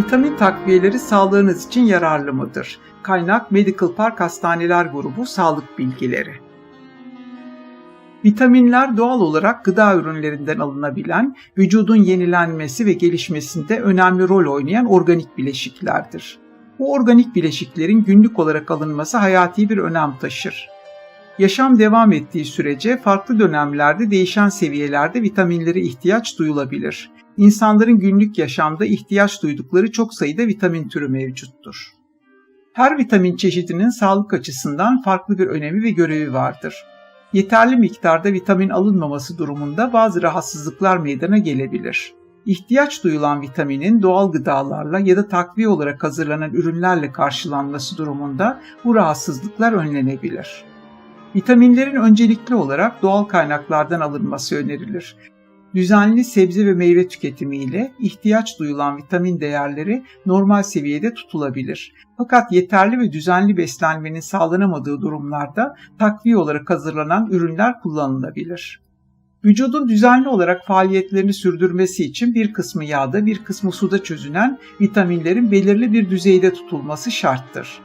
Vitamin takviyeleri sağlığınız için yararlı mıdır? Kaynak Medical Park Hastaneler Grubu Sağlık Bilgileri. Vitaminler doğal olarak gıda ürünlerinden alınabilen, vücudun yenilenmesi ve gelişmesinde önemli rol oynayan organik bileşiklerdir. Bu organik bileşiklerin günlük olarak alınması hayati bir önem taşır. Yaşam devam ettiği sürece farklı dönemlerde değişen seviyelerde vitaminlere ihtiyaç duyulabilir. İnsanların günlük yaşamda ihtiyaç duydukları çok sayıda vitamin türü mevcuttur. Her vitamin çeşidinin sağlık açısından farklı bir önemi ve görevi vardır. Yeterli miktarda vitamin alınmaması durumunda bazı rahatsızlıklar meydana gelebilir. İhtiyaç duyulan vitaminin doğal gıdalarla ya da takviye olarak hazırlanan ürünlerle karşılanması durumunda bu rahatsızlıklar önlenebilir. Vitaminlerin öncelikli olarak doğal kaynaklardan alınması önerilir. Düzenli sebze ve meyve tüketimiyle ihtiyaç duyulan vitamin değerleri normal seviyede tutulabilir. Fakat yeterli ve düzenli beslenmenin sağlanamadığı durumlarda takviye olarak hazırlanan ürünler kullanılabilir. Vücudun düzenli olarak faaliyetlerini sürdürmesi için bir kısmı yağda bir kısmı suda çözünen vitaminlerin belirli bir düzeyde tutulması şarttır.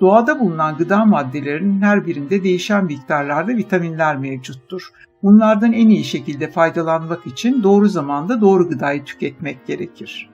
Doğada bulunan gıda maddelerinin her birinde değişen miktarlarda vitaminler mevcuttur. Bunlardan en iyi şekilde faydalanmak için doğru zamanda doğru gıdayı tüketmek gerekir.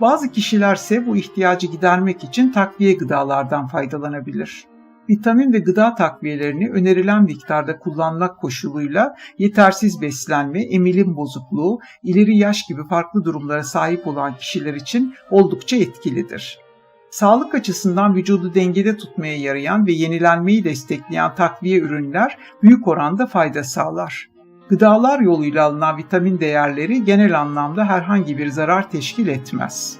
Bazı kişilerse bu ihtiyacı gidermek için takviye gıdalardan faydalanabilir vitamin ve gıda takviyelerini önerilen miktarda kullanmak koşuluyla yetersiz beslenme, emilim bozukluğu, ileri yaş gibi farklı durumlara sahip olan kişiler için oldukça etkilidir. Sağlık açısından vücudu dengede tutmaya yarayan ve yenilenmeyi destekleyen takviye ürünler büyük oranda fayda sağlar. Gıdalar yoluyla alınan vitamin değerleri genel anlamda herhangi bir zarar teşkil etmez.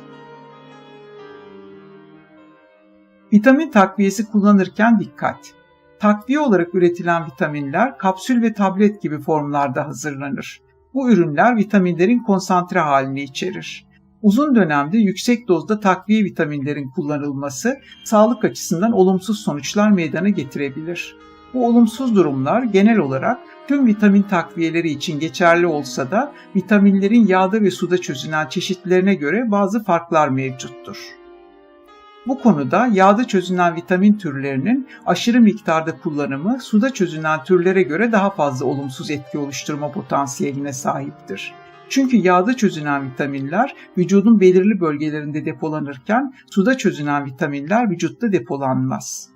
Vitamin takviyesi kullanırken dikkat. Takviye olarak üretilen vitaminler kapsül ve tablet gibi formlarda hazırlanır. Bu ürünler vitaminlerin konsantre halini içerir. Uzun dönemde yüksek dozda takviye vitaminlerin kullanılması sağlık açısından olumsuz sonuçlar meydana getirebilir. Bu olumsuz durumlar genel olarak tüm vitamin takviyeleri için geçerli olsa da vitaminlerin yağda ve suda çözünen çeşitlerine göre bazı farklar mevcuttur. Bu konuda yağda çözünen vitamin türlerinin aşırı miktarda kullanımı suda çözünen türlere göre daha fazla olumsuz etki oluşturma potansiyeline sahiptir. Çünkü yağda çözünen vitaminler vücudun belirli bölgelerinde depolanırken suda çözünen vitaminler vücutta depolanmaz.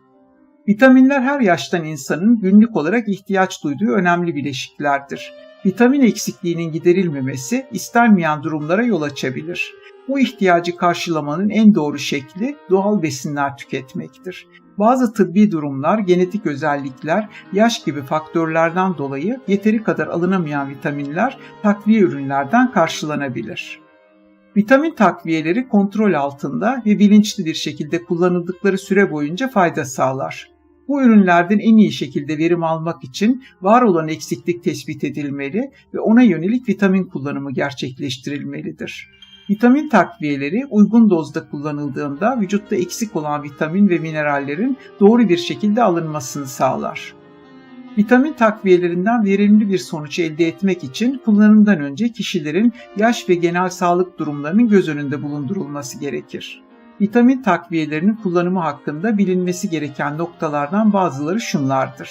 Vitaminler her yaştan insanın günlük olarak ihtiyaç duyduğu önemli bileşiklerdir. Vitamin eksikliğinin giderilmemesi istenmeyen durumlara yol açabilir. Bu ihtiyacı karşılamanın en doğru şekli doğal besinler tüketmektir. Bazı tıbbi durumlar, genetik özellikler, yaş gibi faktörlerden dolayı yeteri kadar alınamayan vitaminler takviye ürünlerden karşılanabilir. Vitamin takviyeleri kontrol altında ve bilinçli bir şekilde kullanıldıkları süre boyunca fayda sağlar. Bu ürünlerden en iyi şekilde verim almak için var olan eksiklik tespit edilmeli ve ona yönelik vitamin kullanımı gerçekleştirilmelidir. Vitamin takviyeleri uygun dozda kullanıldığında vücutta eksik olan vitamin ve minerallerin doğru bir şekilde alınmasını sağlar. Vitamin takviyelerinden verimli bir sonuç elde etmek için kullanımdan önce kişilerin yaş ve genel sağlık durumlarının göz önünde bulundurulması gerekir. Vitamin takviyelerinin kullanımı hakkında bilinmesi gereken noktalardan bazıları şunlardır.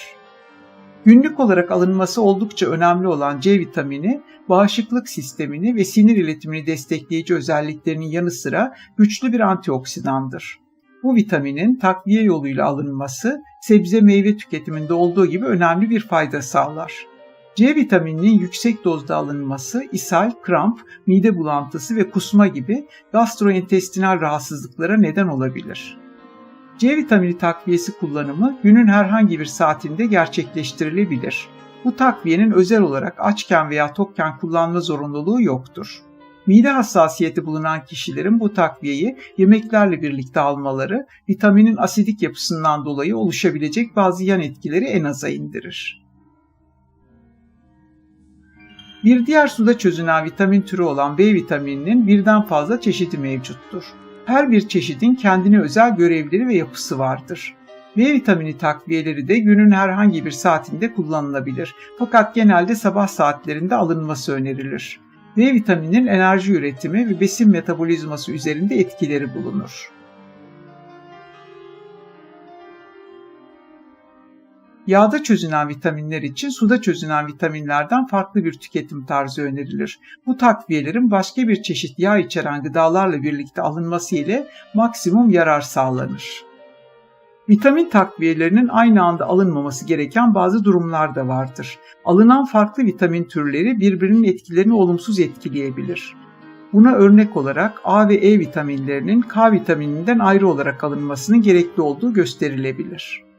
Günlük olarak alınması oldukça önemli olan C vitamini, bağışıklık sistemini ve sinir iletimini destekleyici özelliklerinin yanı sıra güçlü bir antioksidandır. Bu vitaminin takviye yoluyla alınması sebze meyve tüketiminde olduğu gibi önemli bir fayda sağlar. C vitamininin yüksek dozda alınması ishal, kramp, mide bulantısı ve kusma gibi gastrointestinal rahatsızlıklara neden olabilir. C vitamini takviyesi kullanımı günün herhangi bir saatinde gerçekleştirilebilir. Bu takviyenin özel olarak açken veya tokken kullanma zorunluluğu yoktur. Mide hassasiyeti bulunan kişilerin bu takviyeyi yemeklerle birlikte almaları vitaminin asidik yapısından dolayı oluşabilecek bazı yan etkileri en aza indirir. Bir diğer suda çözünen vitamin türü olan B vitamininin birden fazla çeşidi mevcuttur. Her bir çeşidin kendine özel görevleri ve yapısı vardır. B vitamini takviyeleri de günün herhangi bir saatinde kullanılabilir. Fakat genelde sabah saatlerinde alınması önerilir. B vitamininin enerji üretimi ve besin metabolizması üzerinde etkileri bulunur. Yağda çözünen vitaminler için suda çözünen vitaminlerden farklı bir tüketim tarzı önerilir. Bu takviyelerin başka bir çeşit yağ içeren gıdalarla birlikte alınması ile maksimum yarar sağlanır. Vitamin takviyelerinin aynı anda alınmaması gereken bazı durumlar da vardır. Alınan farklı vitamin türleri birbirinin etkilerini olumsuz etkileyebilir. Buna örnek olarak A ve E vitaminlerinin K vitamininden ayrı olarak alınmasının gerekli olduğu gösterilebilir.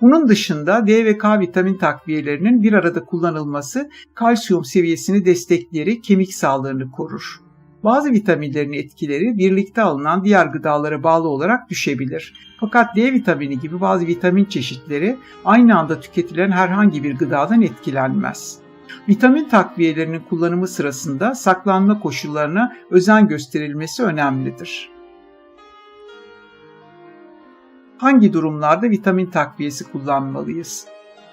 Bunun dışında D ve K vitamin takviyelerinin bir arada kullanılması kalsiyum seviyesini destekleyerek kemik sağlığını korur. Bazı vitaminlerin etkileri birlikte alınan diğer gıdalara bağlı olarak düşebilir. Fakat D vitamini gibi bazı vitamin çeşitleri aynı anda tüketilen herhangi bir gıdadan etkilenmez. Vitamin takviyelerinin kullanımı sırasında saklanma koşullarına özen gösterilmesi önemlidir. Hangi durumlarda vitamin takviyesi kullanmalıyız?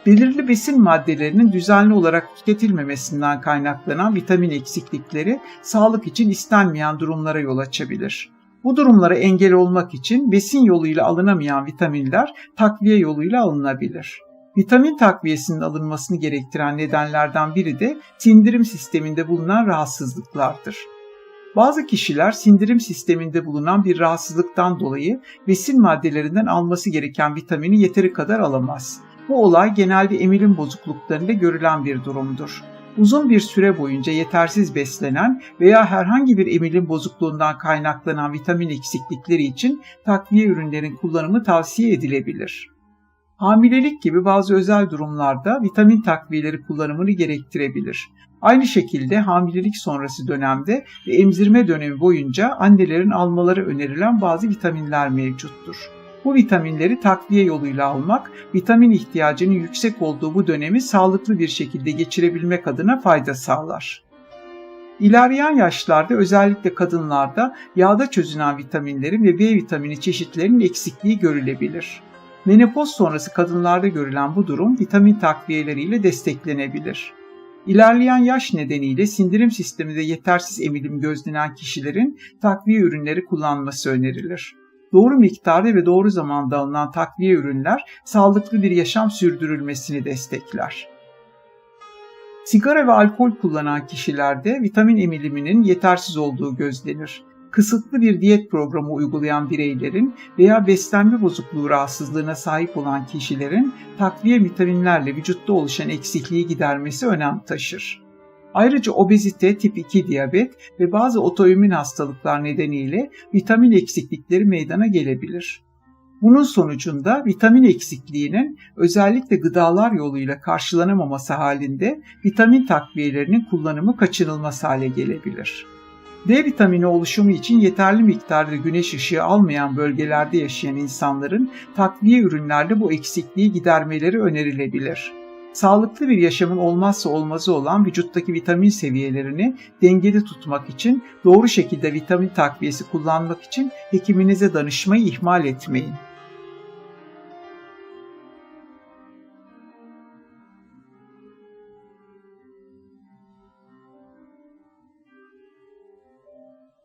belirli besin maddelerinin düzenli olarak tüketilmemesinden kaynaklanan vitamin eksiklikleri sağlık için istenmeyen durumlara yol açabilir. Bu durumlara engel olmak için besin yoluyla alınamayan vitaminler takviye yoluyla alınabilir. Vitamin takviyesinin alınmasını gerektiren nedenlerden biri de sindirim sisteminde bulunan rahatsızlıklardır. Bazı kişiler sindirim sisteminde bulunan bir rahatsızlıktan dolayı besin maddelerinden alması gereken vitamini yeteri kadar alamaz. Bu olay genelde emilim bozukluklarında görülen bir durumdur. Uzun bir süre boyunca yetersiz beslenen veya herhangi bir emilim bozukluğundan kaynaklanan vitamin eksiklikleri için takviye ürünlerin kullanımı tavsiye edilebilir. Hamilelik gibi bazı özel durumlarda vitamin takviyeleri kullanımını gerektirebilir. Aynı şekilde hamilelik sonrası dönemde ve emzirme dönemi boyunca annelerin almaları önerilen bazı vitaminler mevcuttur. Bu vitaminleri takviye yoluyla almak, vitamin ihtiyacının yüksek olduğu bu dönemi sağlıklı bir şekilde geçirebilmek adına fayda sağlar. İlerleyen yaşlarda özellikle kadınlarda yağda çözünen vitaminlerin ve B vitamini çeşitlerinin eksikliği görülebilir. Menopoz sonrası kadınlarda görülen bu durum vitamin takviyeleriyle desteklenebilir. İlerleyen yaş nedeniyle sindirim sisteminde yetersiz emilim gözlenen kişilerin takviye ürünleri kullanması önerilir doğru miktarda ve doğru zamanda alınan takviye ürünler sağlıklı bir yaşam sürdürülmesini destekler. Sigara ve alkol kullanan kişilerde vitamin emiliminin yetersiz olduğu gözlenir. Kısıtlı bir diyet programı uygulayan bireylerin veya beslenme bozukluğu rahatsızlığına sahip olan kişilerin takviye vitaminlerle vücutta oluşan eksikliği gidermesi önem taşır. Ayrıca obezite, tip 2 diyabet ve bazı otoimmün hastalıklar nedeniyle vitamin eksiklikleri meydana gelebilir. Bunun sonucunda vitamin eksikliğinin özellikle gıdalar yoluyla karşılanamaması halinde vitamin takviyelerinin kullanımı kaçınılmaz hale gelebilir. D vitamini oluşumu için yeterli miktarda güneş ışığı almayan bölgelerde yaşayan insanların takviye ürünlerle bu eksikliği gidermeleri önerilebilir sağlıklı bir yaşamın olmazsa olmazı olan vücuttaki vitamin seviyelerini dengede tutmak için doğru şekilde vitamin takviyesi kullanmak için hekiminize danışmayı ihmal etmeyin.